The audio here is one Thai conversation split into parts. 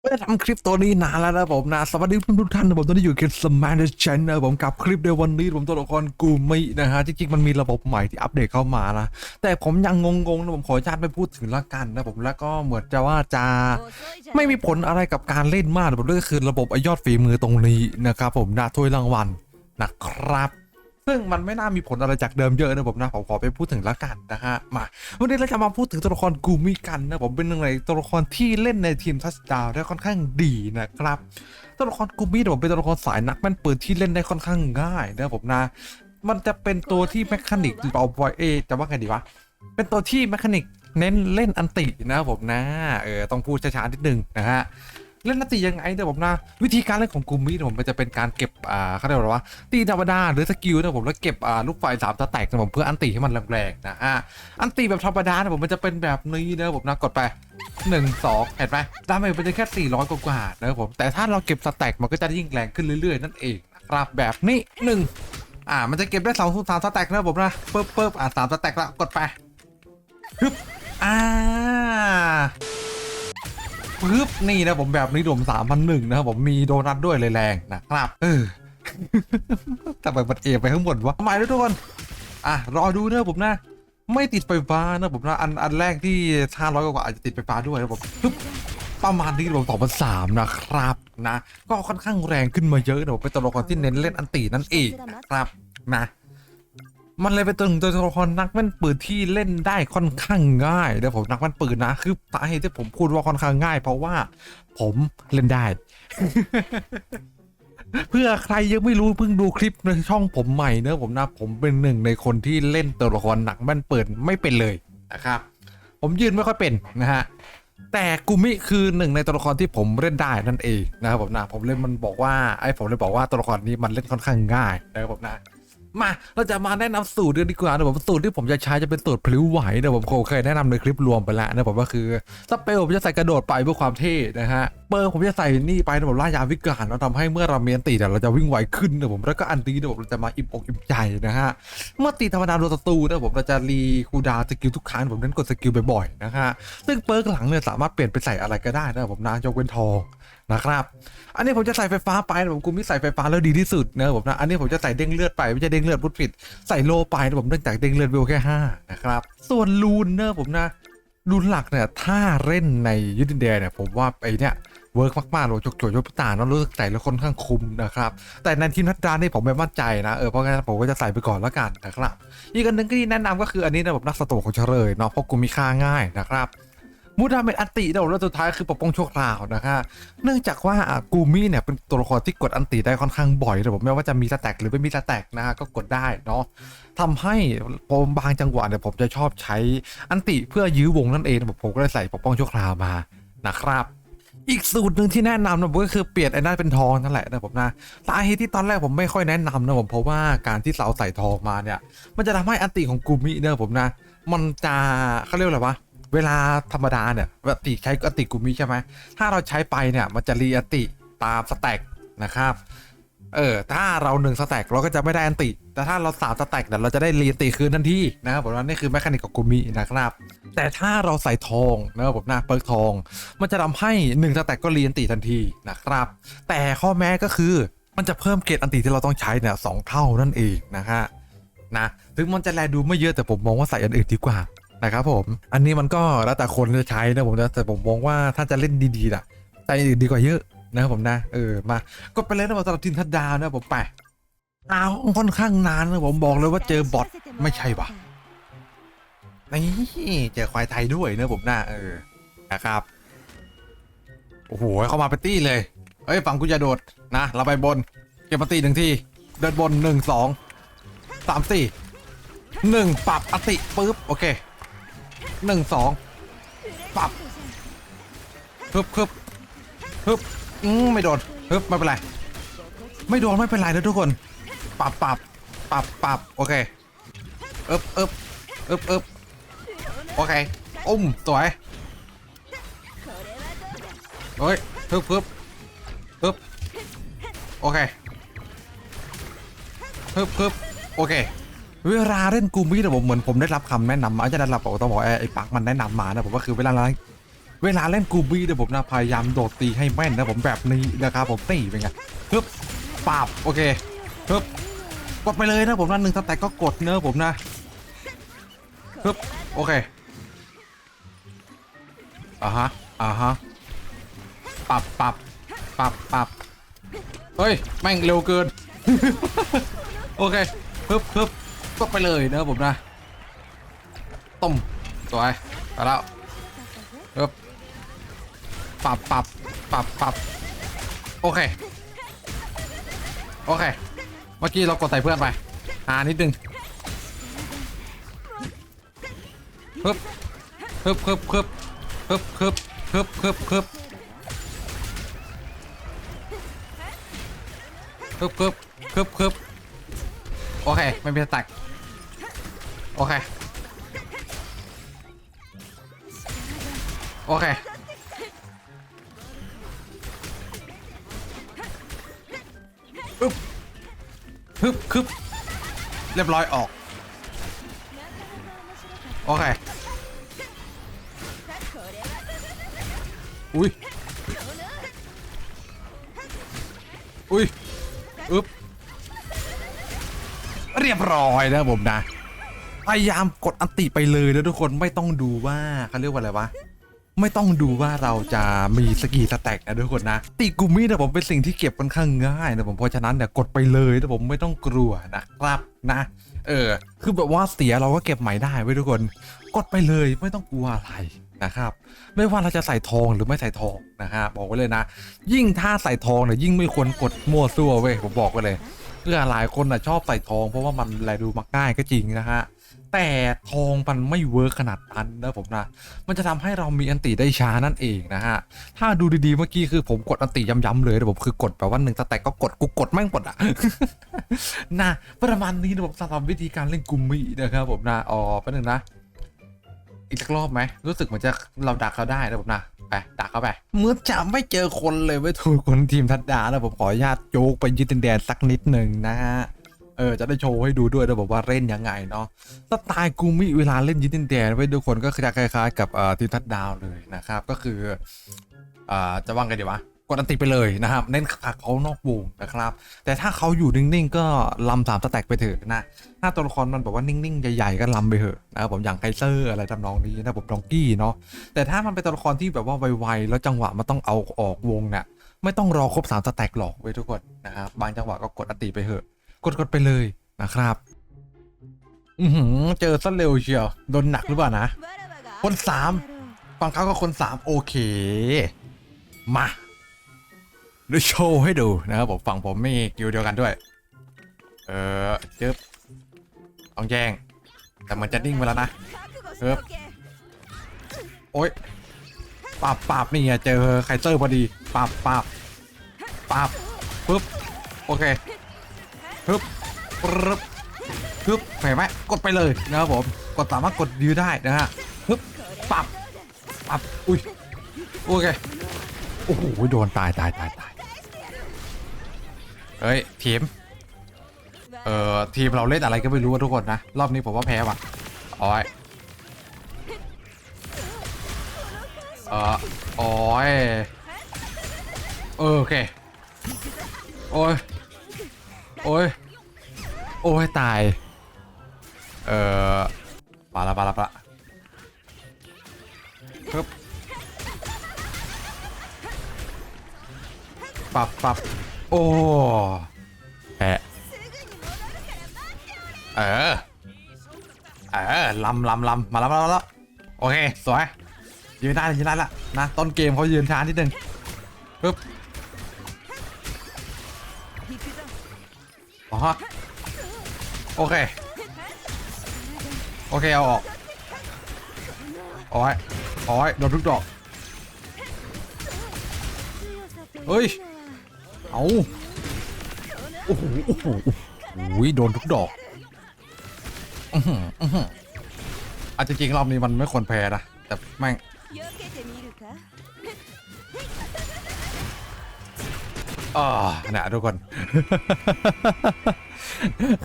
ไม่ได้ทำคลิปตัวนี้นานแล้วนะผมนะสวัสดีทุกท่านนะผมตอนนี้อยู่กับสมาร์ทชนนะผมกับคลิปในวันนี้ผมตัวละครกูมินะฮะจริงๆมันมีระบบใหม่ที่อัปเดตเข้ามานะแต่ผมยังงงๆนะผมขออนุญาตไม่พูดถึงละกันนะผมแล้วก็เหมือนจะว่าจะไม่มีผลอะไรกับการเล่นมากนะผมก็คือระบบอยอดฝีมือตรงนี้นะครับผมนะถ้วยรางวัลนะครับ ซึ่งมันไม่น่ามีผลอะไรจากเดิมเยอะนะผมนะผมขอไปพูดถึงละกันนะฮะมาวันนี้เราจะมาพูดถึงตัวละครกูมิกันนะผมเป็นหนึ่งในตัวละครที่เล่นในทีมทัชดาวได้ค่อนข้างดีนะครับตัวละครกูมิเนี่ยผมเป็นตัวละครสายนักแม่นปืนที่เล่นได้ค่อนข้างง่ายนะผมนะมันจะเป็นตัวที่แมคานิกเอาไว้เอะจะว่าไงดีวะเป็นตัวที่แมคานิกเน้นเล่นอันตินะครับผมนะเออต้องพูดช้าๆนิดนึงนะฮะ เล่นนันตียังไงเนี่ยผมนะวิธีการเล่นของกูมิเนี่ยผมมันจะเป็นการเก็บอ่าเขาเรียกว่าตีธรรมดาหรือสกิลนะผมแล้วเก็บอ่าลูกไฟสามสแตกนะผมเพื่ออันตีให้มันแรงๆนะฮะอันตีแบบธรรมดานะผมมันจะเป็นแบบนี้นะผมนะกดไปหนึ่งสองเห็นไหมดาเมจมันจะแค่สี่ร้อยกว่าๆนะผมแต่ถ้าเราเก็บสแต็กมันก็จะยิ่งแรงขึ้นเรื่อยๆนั่นเองนะครับแบบนี้หนึ่งอ่ามันจะเก็บได้สองสามสแต็กนะผมนะปึ๊บปึ๊บอ่าสามสแต็กละกดไปฮึบอ่า ปึ๊บนี่นะผมแบบนี้รวมสามพันหนึ่งนะครับผมมีโดนัทด้วยเลยแรงนะครับเออแต่ไปมันเอไปข้างบนวะทำไมด้วยทุกคนอะรอดูนะผมนะ ไม่ติดไฟฟ้านะผมนะอันอันแรกที่ห้าร้อยกว่าอาจจะติดไฟฟ้าด้วยนะผมปึ๊บประมาณนี้รวมสองพันสามนะครับนะ ก็ค่อนข้างแรงขึ้นมาเยอะนะผมเป็นตัวละครที่เน้นเล่นอันตีนั่นเองนะครับนะ มันเลยเป็นตัวหนึ่งตัวละครนักแม่นปืนที่เล่นได้ค่อนข้างง่ายเดี๋ยวผมนักแม่นปืนนะคือสาเหตุที่ผมพูดว่าค่อนข้างง่าย เพราะว่าผมเล่นได้ เพื่อใครยังไม่รู้เพิ่งดูคลิปในช่องผมใหม่เนอะผมนะผมเป็นหนึ่งในคนที่เล่นตัวละครหนักแม่นปืนไม่เป็นเลยนะครับ ผมยืนไม่ค่อยเป็นนะฮะแต่กูมิคือหนึ่งในตัวละครที่ผมเล่นได้นั่นเองนะครับผมนะผมเล่นมันบอกว่าไอ้ผมเลยบอกว่าตัวละครนี้มันเล่นค่อนข้างง่ายนะครับผมนะ มาเราจะมาแนะนำสูตรกันดีกว่านะผมสูตรที่ผมจะใช้จะเป็นสูตรพลิ้วไหวนะผมเคยแนะนำในคลิปรวมไปแล้วนะผมก็คือสเปลผมจะใส่กระโดดไปเพื่อความเท่นะฮะเปอร์ผมจะใส่นี่ไปนะผมล่ายาวิกาลแล้วทำให้เมื่อเราเมียนตีแต่เราจะวิ่งไวขึ้นนะผมแล้วก็อันตีนะผมเราจะมาอิ่มอกอิ่มใจนะฮะเมื่อตีธรรมดาโดนศัตรูนะผมเราจะรีคูดาสกิลทุกครั้งผมเน้นกดสกิลบ่อยๆนะฮะซึ่งเปิร์กหลังเนี่ยสามารถเปลี่ยนไปใส่อะไรก็ได้นะผมนะยกเว้นทองนะครับ อันนี้ผมจะใส่ไฟฟ้าไปนะผมกูมิใส่ไฟฟ้าแล้วดีที่สุดนะผมนะอันนี้ผมจะใส่เด้งเลือดไปไม่ใช่เด้งเลือดพูดผิดใส่โลไปนะผมเนื่องจากเด้งเลือดเวลแค่ห้านะครับ ส่วนลูนเนอะผมนะลูนหลักเนี่ยถ้าเล่นในยูนิเดียเนี่ยผมว่าไอเนี่ยเวิร์กมากๆเลยจกจกยกตาเนาะรู้สึกใส่แล้วค่อนข้างคุ้มนะครับ แต่ในทีมนัดดานนี่ผมไม่มั่นใจนะ เออเพราะงั้นผมก็จะใส่ไปก่อนแล้วกันนะครับ อีกอันหนึ่งที่แนะนำก็คืออันนี้นะผมนักสโตกของเฉลยเนาะเพราะกูมีค่าง่ายนะครับ มูดาเมจอันตินะผมแล้วสุดท้ายคือปกป้องชั่วคราวนะครับเนื่องจากว่ากูมี่เนี่ยเป็นตัวละครที่กดอันติได้ค่อนข้างบ่อยนะผมไม่ว่าจะมีสแต็กหรือไม่มีสแต็กนะฮะก็กดได้เนาะทำให้ผมบางจังหวะเนี่ยผมจะชอบใช้อันติเพื่อยื้อวงนั่นเองนะผมก็เลยใส่ปกป้องชั่วคราวมานะครับอีกสูตรหนึ่งที่แนะนำนะผมก็คือเปลี่ยนไอ้นั่นเป็นทองนั่นแหละนะผมนะสาเหตุที่ตอนแรกผมไม่ค่อยแนะนำนะผมเพราะว่าการที่เราใส่ทองมาเนี่ย มันจะทำให้อันติของกูมิเนี่ยผมนะ มันจะเขาเรียกอะไรวะ เวลาธรรมดาเนี่ยปกติใช้อติกูมิใช่ไหมถ้าเราใช้ไปเนี่ยมันจะรีอันติตามสแต็กนะครับเออถ้าเราหนึ่งสแต็กเราก็จะไม่ได้อันติ แต่ถ้าเราสามสแต็กเนี่ยเราจะได้รีอันติคืนทันทีนะครับผมว่านี่คือแมคานิกของกูมินะครับ แต่ถ้าเราใส่ทองนะครับผมหน้าเปิร์กทอง มันจะทำให้หนึ่งสแต็กก็รีอันติทันทีนะครับ แต่ข้อแม้ก็คือมันจะเพิ่มเกรดอันติที่เราต้องใช้เนี่ยสองเท่านั่นเองนะฮะนะถึงมันจะแลดูไม่เยอะแต่ผมมองว่าใส่อันอื่นดีกว่า นะครับผม อันนี้มันก็แล้วแต่คนจะใช้นะผมนะแต่ผมมองว่าถ้าจะเล่นดีๆน่ะใส่อันอื่นดีกว่าเยอะนะครับผมนะเออมาก็ไปเลยนะผมสำหรับทีมทัดดาวนะผมไปเอาค่อนข้างนานนะผมบอกเลยว่าเจอบอทไม่ใช่วะนี่เจอควายไทยด้วยนะผมนะเออนะครับโอ้โหเข้ามาเป็นตี้เลยเอ้ยฝั่งกูจะโดดนะเราไปบนเก็บมาตีหนึ่งทีเดินบนหนึ่งสองสามสี่หนึ่งปรับอติปุ๊บโอเค หนึ่งสองปรับฮึบฮึบฮึบอืมไม่โดนฮึบไม่เป็นไร ไม่โดนไม่เป็นไรนะทุกคนปรับปรับปรับปรับโอเคเอึบอึบอึบอึบโอเคอุ้มสวยเฮ้ยฮึบฮึบฮึบโอเคฮึบฮึบโอเค เวลาเล่นกูมิเนี่ผมเหมือนผมได้รับคำแนะนำมาจะได้รับบอกต้องบอกไอ้ไอ้ปักมันแนะนำมานะผมก็คือเวลาเรเวลาเล่นกูบี้นี่ผมนะพยายามโดดตีให้แม่นนะผมแบบนี้นะครับผมตีเป็นไงฮึบปาบโอเคฮึบกดไปเลยนะผมนะหนึ่งสแต็กก็กดเนอะผมนะฮึบโอเคอ่าฮะอ่าฮะปับปับปับปับเฮ้ยแม่งเร็วเกิน โอเคฮึบฮึบ กดไปเลยนะผมนะต้มสวยไปแล้วฮึบปรับปรับปรับปรับโอเค โอเค เมื่อกี้เรากดใส่เพื่อนไปหานิดนึงฮึบฮึบฮึบฮึบฮึบฮึบฮึบฮึบฮึบฮึบฮึบฮึบฮึบโอเคไม่เป็นแตก โอเค โอเค อึ๊บฮึบคึบเรียบร้อยออก โอเค อุ้ย อุ้ย อึ๊บเรียบร้อยนะผมนะ พยายามกดอันติไปเลยนะทุกคนไม่ต้องดูว่าเขาเรียกว่าอะไรวะไม่ต้องดูว่าเราจะมีสกีสแต็กนะทุกคนนะ ตีกุมินะผมเป็นสิ่งที่เก็บค่อนข้างง่ายนะผมเพราะฉะนั้นเนี่ยกดไปเลยนะผมไม่ต้องกลัวนะครับนะ เออ คือแบบว่าเสียเราก็เก็บใหม่ได้ไว้ทุกคน กดไปเลยไม่ต้องกลัวอะไรนะครับ ไม่ว่าเราจะใส่ทองหรือไม่ใส่ทองนะฮะบอกไว้เลยนะ ยิ่งถ้าใส่ทองเนี่ยยิ่งไม่ควรกดมั่วซั่วเว้ยผมบอกไว้เลยเพื่อหลายคนนะชอบใส่ทอง เพราะว่ามันแลดูมักง่ายก็จริงนะฮะ แต่ทองมันไม่เวิร์คขนาดนั้นนะผมนะ มันจะทำให้เรามีอันติได้ช้านั่นเองนะฮะ ถ้าดูดีๆเมื่อกี้คือผมกดอันติย้ำๆเลยนะผมคือกดแบบว่าหนึ่งสแต็กก็กดกูกดแม่งกดอะนะประมาณนี้นะผมสำหรับวิธีการเล่นกุมมินะครับผมนะอ๋อแป๊บนึงนะ อีกสักรอบไหมรู้สึกเหมือนจะเราดักเขาได้นะผมนะไปดักเข้าไปเหมื่อนจะไม่เจอคนเลยไม่ถูกคนทีมทัดดานะผมขออนุญาตโยกไปยึดดินแดนสักนิดหนึ่งนะฮะ เออจะได้โชว์ให้ดูด้วยนะบอกว่าเล่นยังไงเนาะสไตล์กูมิเวลาเล่นยึดดินแดนไว้ทุกคนก็คล้ายๆกับอ่ทีมทัดดาวเลยนะครับก็คืออ่าจะว่างไงดีวะกดอันติไปเลยนะครับ เน้นผลักเขานอกวงนะครับ แต่ถ้าเขาอยู่นิ่งๆ ก็ลำสามสแต็กไปเถอะนะถ้าตัวละครมันแบบว่านิ่งๆ ใหญ่ๆ ก็ลำไปเถอะนะครับผมอย่างไคเซอร์อะไรทำนองนี้นะผมดองกี้เนาะแต่ถ้ามันเป็นตัวละครที่แบบว่าไวๆแล้วจังหวะมันต้องเอาออกวงเนี่ยไม่ต้องรอครบสามสแต็กหรอกเว้ยทุกคนนะครับบางจังหวะก็กดอติไปเถอะ กดๆไปเลยนะครับ อือหือเจอซะเร็วเชียวโดนหนักหรือเปล่านะ คนสามฝั่งเขาก็คนสามโอเค มาเดี๋ยวโชว์ให้ดูนะครับผมฝั่งผมมีกิวเดียวกันด้วย เออจึ๊บต้องแย่งแต่มันจะนิ่งไปแล้วนะเอิบโอ๊ยปาบปาบนี่ไงเจอไคเซอร์พอดีปาบปาบปาบปึ๊บโอเค ปึ๊บปึ๊บปึบเห็นไหมกดไปเลยนะครับผมกดสามารถกดยื้อได้นะฮะปึบปับปับอุ้ยโอเคโอ้โหโดนตายตายตายตายเฮ้ยทีมเอ่อทีมเราเล่นอะไรก็ไม่รู้ทุกคนนะรอบนี้ผมว่าแพ้ว่ะโอ้ยเออโอ้ยเออโอเคโอ้ยโอ้ย โอ้ยตาย เออปาละปาละปาละปึ๊บปับปับโอ้แพ้เออ เออลำลำลำมาแล้วมาแล้วโอเค สวย ยืนได้ยืนได้ละนะ ต้นเกมเขายืนช้านิดนึงปึ๊บอ๋อ โอเค โอเค เอาออกโอ้ยโอ้ยโดนทุกดอก เฮ้ย เอาโอ้โหโอ้โหโดนทุกดอกอือหืออือหืออาจจะจริงรอบนี้มันไม่ควรแพ้นะ แต่แม่ง อ๋อนะทุกคน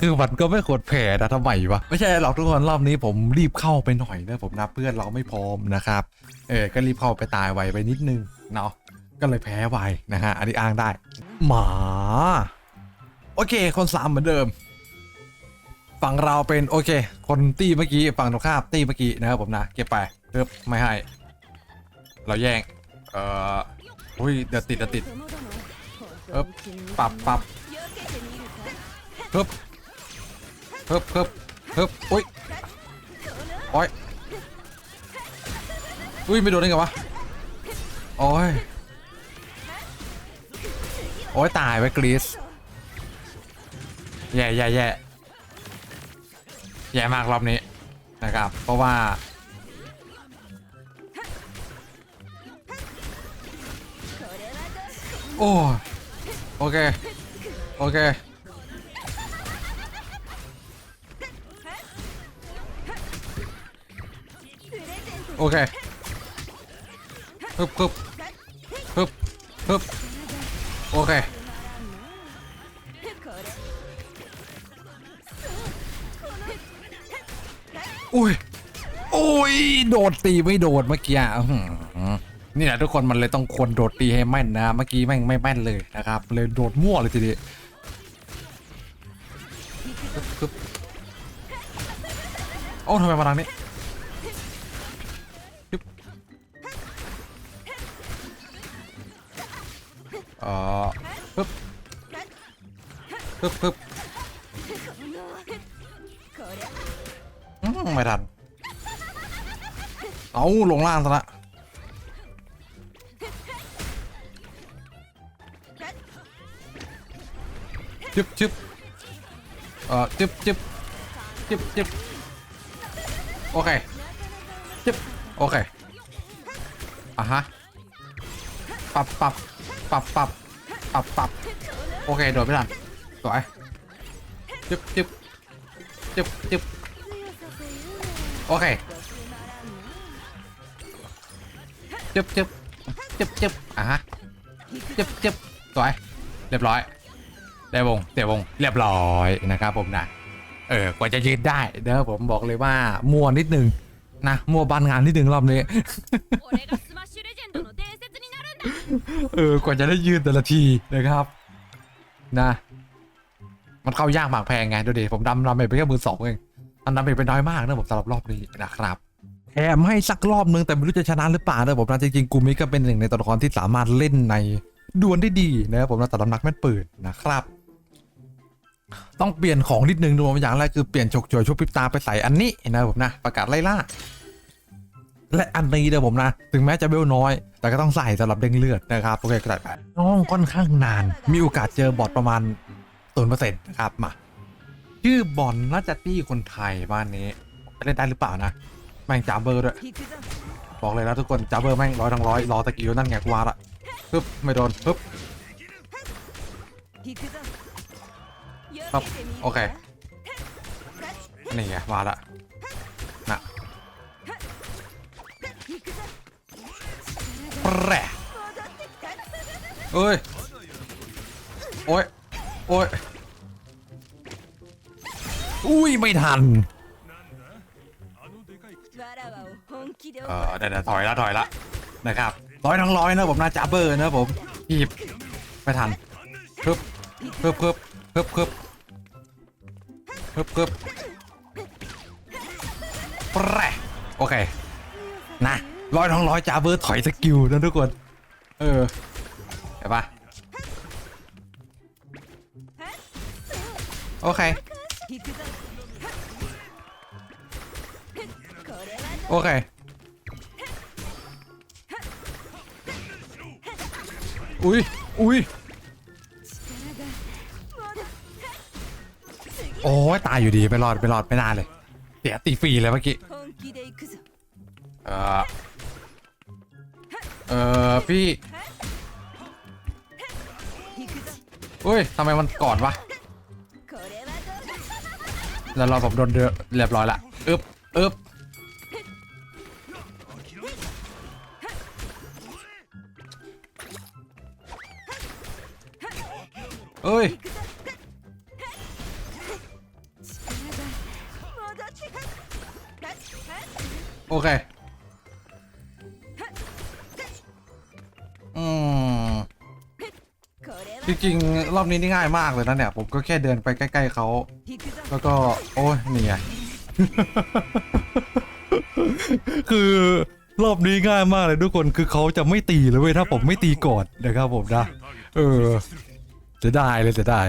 คือมันก็ไม่ควรแพ้นะทำไมวะ ไม่ใช่หรอกทุกคนรอบนี้ผมรีบเข้าไปหน่อยนะผมนะเพื่อนเราไม่พร้อมนะครับ เออก็รีบเข้าไปตายไวไปนิดนึงเนาะ ก็เลยแพ้ไวนะฮะ อันนี้อ้างได้ หมา โอเค คนสามเหมือนเดิม ฝั่งเราเป็นโอเค คนตีเมื่อกี้ฝั่งตรงข้ามตีเมื่อกี้นะครับผมนะเก็บไปเพิ่มไม่ให้ เราแย่ง เอ่ออุ้ยเดี๋ยวติดเดี๋ยวติด เอ๊บปรับปรับเพิ่มเพิ่มเพิ่มเพิ่มอุ้ยโอ้ยอุ้ยไม่โดนได้ไงวะโอ้ยโอ้ยตายไปกรีซแย่แย่แย่แย่มากรอบนี้นะครับ เพราะว่าโอ้ เค โอเค โอเคฮึบฮึบฮึบฮึบโอเค อุ้ยโอ้ย โดดตีไม่โดดเมื่อกี้อะ นี่แหละทุกคนมันเลยต้องควรโดดตีให้แม่นนะ เมื่อกี้แม่งไม่แม่นเลยนะครับ เลยโดดมั่วเลยทีเดียวโอ้ทำไมมาทางนี้อ่อปึ๊บปึ๊บปึ๊บไม่ทัน เอาลงล่างซะละ จึบจึบเอ่อจึบจึบจึบจึบโอเคจึบโอเคอะฮะปรับปรับปรับปรับปรับปรับโอเคโดดไม่ทันสวยจึบจึบจึบจึบโอเคจึบจึบจึบจึบอะฮะจึบจึบสวยเรียบร้อย แต่วงแต่วงเรียบร้อยนะครับผมนะเออกว่าจะยืนได้เด้อผมบอกเลยว่ามัวนิดนึงนะมัวบันงานนิดนึงรอบนี้ เออกว่าจะได้ยืนแต่ละทีนะครับนะมันเข้ายากหมากแพงไงดูดิผมดำดำไปแค่มือสองเองอันดำไปกไปน้อยมากนะผมสำหรับรอบนี้นะครับแถมให้สักรอบนึงแต่ไม่รู้จะชนะหรือเปล่านะผมนะจริงๆกูมิก็เป็นหนึ่งในตัวละครที่สามารถเล่นในดวลได้ดีนะครับผมนะแต่ดำนักแม่นปืนนะครับ ต้องเปลี่ยนของนิดนึงดูผมอย่างแรกคือเปลี่ยนฉกจวยชุบพิบตาไปใส่อันนี้นะครับผมนะ ประกาศไล่ล่า และอันนี้เดี๋ยวผมนะ ถึงแม้จะเบลน้อย แต่ก็ต้องใส่สำหรับเด้งเลือดนะครับโอเคก็ได้ไปน้องค่อนข้างนาน มีโอกาสเจอบอทประมาณศูนเปอร์เซ็นต์นะครับมาชื่อบอลน่าจะตี้คนไทยบ้านนี้เล่นได้หรือเปล่านะแม่งจามเบอร์ด้วยบอกเลยนะทุกคนจามเบอร์แม่งร้อยทั้งร้อยรอตะกี้นั่นไงกูว่าละปึ๊บไม่โดนปึ๊บ ครับโอเค นี่ไงมาละน่ะแปรเอ้ย โอ้ย โอ้ย อุ้ย ไม่ทัน เออเดี๋ยวเดี๋ยวถอยละถอยละนะครับร้อยทั้งร้อยนะผมนะจับเบอร์นะผมหยิบไม่ทันเพิ่มเพิ่มเพิ่มเพิ่มเพิ่ม เพิ่มเพิ่มแปรโอเค นะร้อยทั้งร้อยจับเบอร์ถอยสกิลนะทุกคน เออเห็นปะโอเค โอเค อุ้ยอุ้ย ยตายอยู่ดีไม่รอดไม่รอดไม่น่าเลยเสียตีฟรีเลยเมื่อกี้เออเออพี่อุ้ยทำไมมันก่อนวะแล้วเราผมโดนเดือเรียบร้อยละอึบอึบเอ้ย จริงรอบนี้นี่ง่ายมากเลยนะเนี่ย ผมก็แค่เดินไปใกล้ ๆเขา แล้วก็ โอ้ยนี่ไง คือรอบนี้ง่ายมากเลยทุกคนคือเขาจะไม่ตีเลยเว้ยถ้าผมไม่ตีก่อนนะครับผมนะ เออจะได้เลยจะได้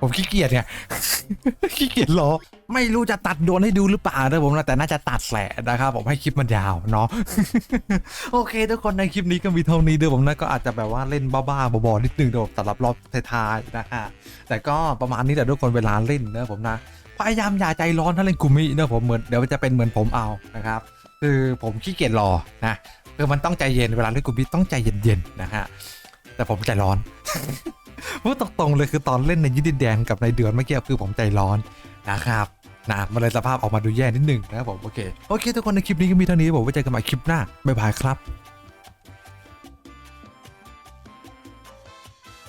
ผมขี้เกียจไง ขี้เกียจรอ ไม่รู้จะตัดโดนให้ดูหรือเปล่านะผมนะแต่น่าจะตัดแหละนะครับผมให้คลิปมันยาวเนาะ โอเค ทุกคนในคลิปนี้ก็มีเท่านี้เด้อผมนะก็อาจจะแบบว่าเล่นบ้าๆบอๆนิดนึงเดี๋ยวสำหรับรอบท้ายๆนะฮะ แต่ก็ประมาณนี้แหละทุกคนเวลาเล่นนะผมนะพยายามอย่าใจร้อนถ้าเล่นกุมินะผมเหมือนเดี๋ยวจะเป็นเหมือนผมเอานะครับ คือผมขี้เกียจรอนะคือมันต้องใจเย็นเวลาเล่นกุมิต้องใจเย็นๆนะฮะแต่ผมใจร้อน พูดตรงๆเลยคือตอนเล่นในยินดินแดงกับในเดือนเมื่อกี้คือผมใจร้อนนะครับนะมันเลยสภาพออกมาดูแย่นิดนึงนะครับผมโอเคโอเคทุกคนในคลิปนี้ก็มีเท่านี้ผมไว้เจอกันใหม่คลิปหน้าบ๊ายบายครับ